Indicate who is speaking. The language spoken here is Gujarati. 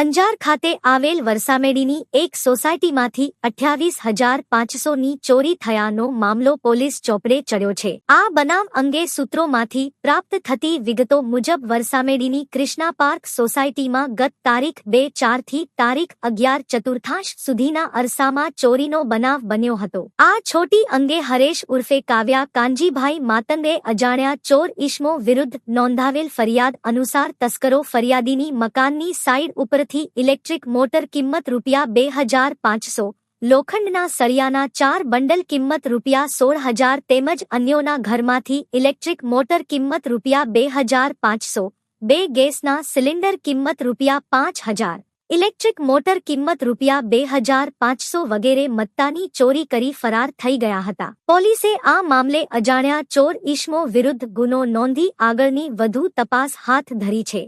Speaker 1: અંજાર ખાતે આવેલ વરસામેડીની એક સોસાયટીમાંથી અઠ્યાવીસ હજાર પાંચસોની ચોરી થયાનો મામલો પોલીસ ચોપડે ચડ્યો છે. આ બનાવ અંગે સૂત્રોમાંથી પ્રાપ્ત થતી વિગતો મુજબ વરસામેડીની ક્રિષ્ના પાર્ક સોસાયટીમાં ગત તારીખ બે ચારથી તારીખ અગિયાર ચતુર્થાંશ સુધીના અરસામાં ચોરીનો બનાવ બન્યો હતો. આ છોટી અંગે હરેશ ઉર્ફે કાવ્યા, કાનજીભાઈ માતંગે અજાણ્યા ચોર ઈશ્મો વિરુદ્ધ નોંધાવેલ ફરિયાદ અનુસાર તસ્કરો ફરિયાદીની મકાનની સાઇડ ઉપરથી ઇલેક્ટ્રિક મોટર કિંમત રૂપિયા બે હજાર પાંચસો, લોખંડના સળિયાના ચાર બંડલ કિંમત રૂપિયા સોળ હજાર તેમજ અન્યોના ઘરમાંથી ઇલેક્ટ્રિક મોટર કિંમત રૂપિયા બે હજાર પાંચસો, બે ગેસના સિલિન્ડર કિંમત રૂપિયા પાંચ હજાર, ઇલેક્ટ્રિક મોટર કિંમત રૂપિયા બે હજાર પાંચસો વગેરે મત્તાની ચોરી કરી ફરાર થઈ ગયા હતા. પોલીસે આ મામલે અજાણ્યા ચોર ઈસમો વિરુદ્ધ ગુનો નોંધી આગળની વધુ તપાસ હાથ ધરી છે.